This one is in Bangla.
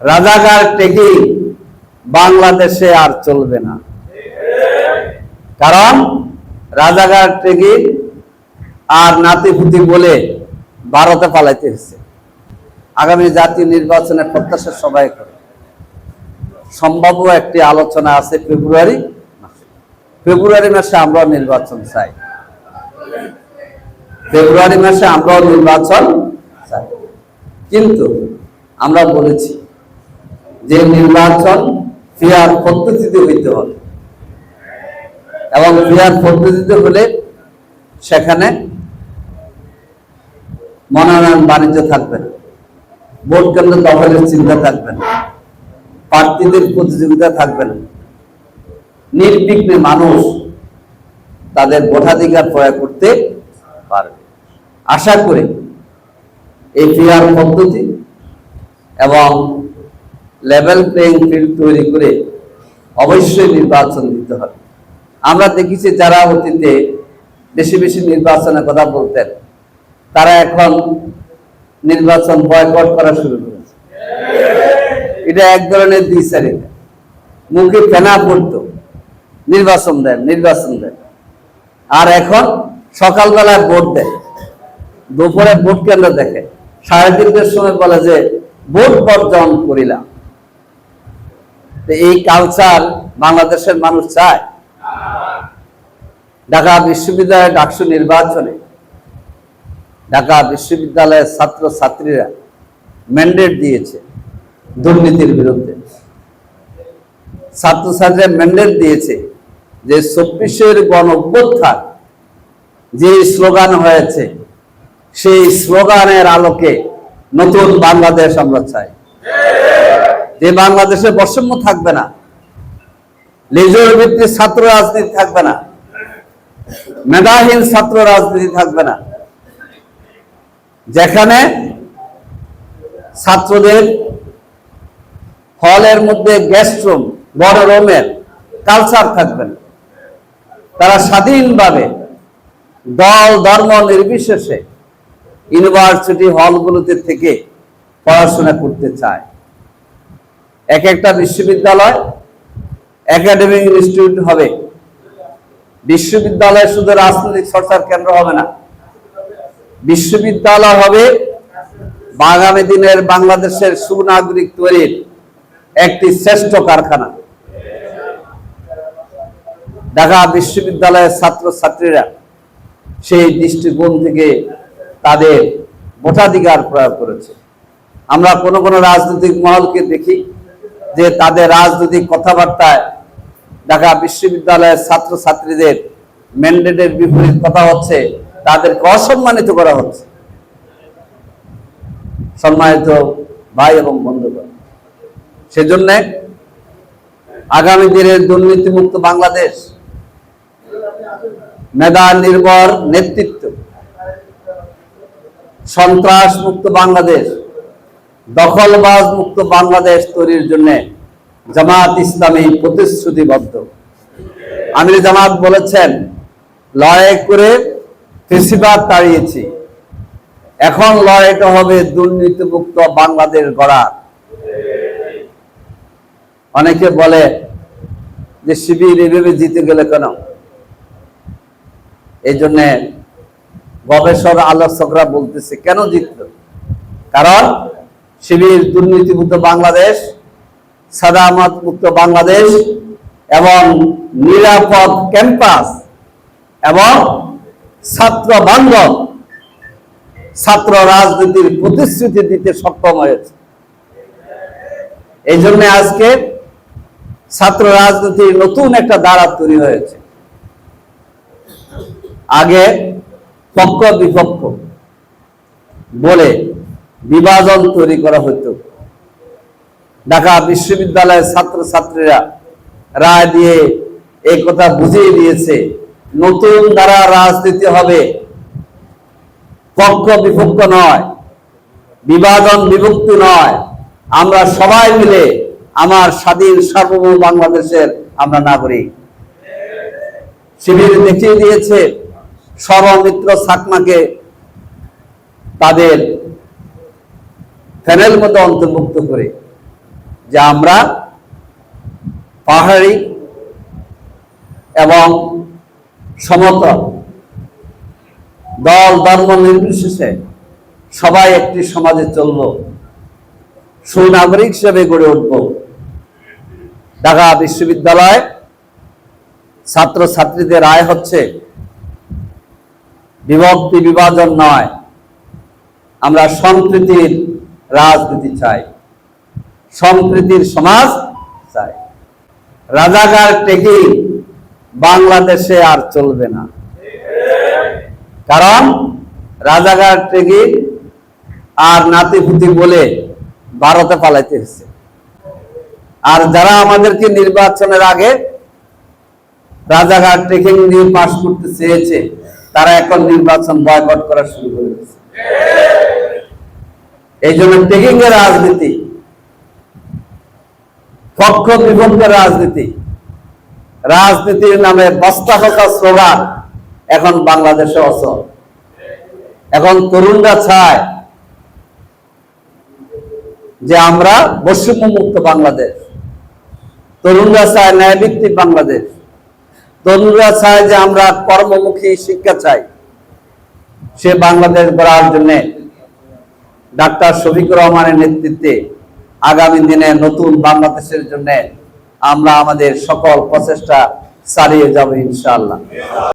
রাজাকার টেকি বাংলাদেশে আর চলবে না। কারণ রাজাকার টেকি আর নাতিপুতি বলে ভারতে পালাইতে এসেছে আগামী জাতীয় নির্বাচনের প্রত্যাশা সবাই করে। সম্ভাব্য একটি আলোচনা আছে ফেব্রুয়ারি। ফেব্রুয়ারি মাসে আমরাও নির্বাচন চাই। ফেব্রুয়ারি মাসে আমরাও নির্বাচন চাই। কিন্তু আমরা বলেছি যে নির্বাচন ফেয়ার পদ্ধতিতে হইতে হবে। এবং ফেয়ার পদ্ধতিতে হলে সেখানে মনোনয়ন বাণিজ্য থাকবে না, ভোট কেন্দ্র দখলের চিন্তা থাকবে না, প্রার্থীদের প্রতিযোগিতা থাকবে না। নির্বিঘ্নে মানুষ তাদের ভোটাধিকার প্রয়োগ করতে পারবে। আশা করি এই ফেয়ার পদ্ধতি এবং লেভেল প্লেইং ফিল্ড তৈরি করে অবশ্যই নির্বাচন দিতে হবে। আমরা দেখেছি যারা অতীতে বেশি বেশি নির্বাচনের কথা বলতেন, তারা এখন নির্বাচন বয়কট করা শুরু করেছে। এটা এক ধরনের দ্বিচারিতা মুখে ফেনা পড়তো, নির্বাচন দেন নির্বাচন দেন। আর এখন সকালবেলায় ভোট দেয় দুপুরে ভোট কেন্দ্র দেখে। সাড়ে তিনটের সময় বলে যে, ভোট বর্জন করিলাম। এই কালচার বাংলাদেশের মানুষ চায়। ঢাকা বিশ্ববিদ্যালয়ের ডাকসু নির্বাচনে ঢাকা বিশ্ববিদ্যালয়ের ছাত্র ছাত্রীরা ম্যান্ডেট দিয়েছে দুর্নীতির বিরুদ্ধে। ছাত্রছাত্রীরা ম্যান্ডেট দিয়েছে যে চব্বিশের গণ অভ্যুত্থান যে স্লোগান হয়েছে, সেই স্লোগানের আলোকে নতুন বাংলাদেশ আমরা চাই। যে বাংলাদেশে বৈষম্য থাকবে না, লেজুর ভিত্তিক ছাত্র রাজনীতি থাকবে না, মেধাহীন ছাত্র রাজনীতি থাকবে না, যেখানে ছাত্রদের হলের মধ্যে গেস্ট রুম বড় রুমের কালচার থাকবে না। তারা স্বাধীনভাবে দল, ধর্ম নির্বিশেষে ইউনিভার্সিটি হলগুলোতে থেকে পড়াশোনা করতে চায়। এক একটা বিশ্ববিদ্যালয় একাডেমিক ইনস্টিটিউট হবে। বিশ্ববিদ্যালয় শুধু রাজনৈতিক চর্চার কেন্দ্র হবে না। বিশ্ববিদ্যালয় হবে আগামী দিনের বাংলাদেশের সুনাগরিক তৈরির একটি শ্রেষ্ঠ কারখানা। ঢাকা বিশ্ববিদ্যালয়ের ছাত্র ছাত্রীরা সেই দৃষ্টিকোণ থেকে তাদের ভোটাধিকার প্রয়োগ করেছে। আমরা কোনো কোনো রাজনৈতিক মহলকে দেখি যে তাদের রাজনৈতিক কথাবার্তায় ঢাকা বিশ্ববিদ্যালয়ের ছাত্র ছাত্রীদের ম্যান্ডেটের বিপরীত কথা হচ্ছে, তাদেরকে অসম্মানিত করা হচ্ছে। সম্মানিত ভাই এবং বন্ধুগণ, সেজন্য আগামী দিনের দুর্নীতিমুক্ত বাংলাদেশ, মেধা নির্ভর নেতৃত্ব সন্ত্রাস মুক্ত বাংলাদেশ দখলবাজ মুক্ত বাংলাদেশ তৈরির জন্য জামাত ইসলামী প্রতিশ্রুতিবদ্ধ। আমির জামাত বলেছেন, লড়াই করে ফেসিবাদ তাড়িয়েছি। এখন লড়াইটা হবে দুর্নীতিমুক্ত বাংলাদেশ গড়া অনেকে বলে যে শিবির এভাবে জিতে গেলে কেন? এই জন্যে গবেষক, আলোচকরা বলতেছে, কেন জিতল? কারণ শিবির দুর্নীতিমুক্ত বাংলাদেশ, সাদামত মুক্ত বাংলাদেশ এবং নিরাপদ ক্যাম্পাস এবং ছাত্র বান্ধব, ছাত্র রাজনীতির প্রতিশ্রুতি দিতে সক্ষম হয়েছে। এই জন্য আজকে ছাত্র রাজনীতির নতুন একটা দ্বারা তৈরি হয়েছে। আগে পক্ষ বিপক্ষ বলে বিভাজন তৈরি করা হতো। ঢাকা বিশ্ববিদ্যালয়ের ছাত্র ছাত্রীরা রায় দিয়ে এই কথা বুঝিয়ে দিয়েছে, নতুন দ্বারা রাজনীতি হবে। পক্ষ বিপক্ষ নয়, বিভাজন বিভক্তি নয়। আমরা সবাই মিলে আমার স্বাধীন সার্বভৌম বাংলাদেশের আমরা নাগরিক। শিবির দেখিয়ে দিয়েছে, সর্বমিত্র সাকমাকে তাদের প্যানেল মধ্যে অন্তর্ভুক্ত করে, যে আমরা পাহাড়ি এবং সমতল দল ধর্ম নির্বিশেষে সবাই একটি সমাজে চলব সুনাগরিক হিসেবে গড়ে উঠব ঢাকা বিশ্ববিদ্যালয় ছাত্র ছাত্রীদের আয় হচ্ছে বিভক্তি বিভাজন নয়। আমরা সম্প্রীতির রাজনীতি চাই, সম্প্রীতির সমাজ চাই। রাজাকার টেকি বাংলাদেশে আর চলবে না। কারণ রাজাকার টেকি আর নাতিপুতি বলে ভারতে পালাইতে হচ্ছে আর যারা আমাদেরকে নির্বাচনের আগে রাজাঘাট ট্রেকিং নিয়ে পাশ করতে চেয়েছে, তারা এখন নির্বাচন বয়কট করা শুরু করে দিয়েছে। এই জন্য ট্রেকিং এর রাজনীতি পক্ষ বিপক্ষের রাজনীতি, রাজনীতির নামে বস্তা স্লোগান এখন বাংলাদেশে অচল। এখন তরুণরা চায় যে আমরা বৈষম্য মুক্ত বাংলাদেশ। তরুণরা চায় ন্যায়ভিত্তিক বাংলাদেশ। তরুণরা চায় যে আমরা কর্মমুখী শিক্ষা চাই। সে বাংলাদেশ গড়ার জন্য ডাক্তার শফিকুর রহমানের নেতৃত্বে আগামী দিনে নতুন বাংলাদেশের জন্য আমরা আমাদের সকল প্রচেষ্টা চালিয়ে যাব ইনশাআল্লাহ।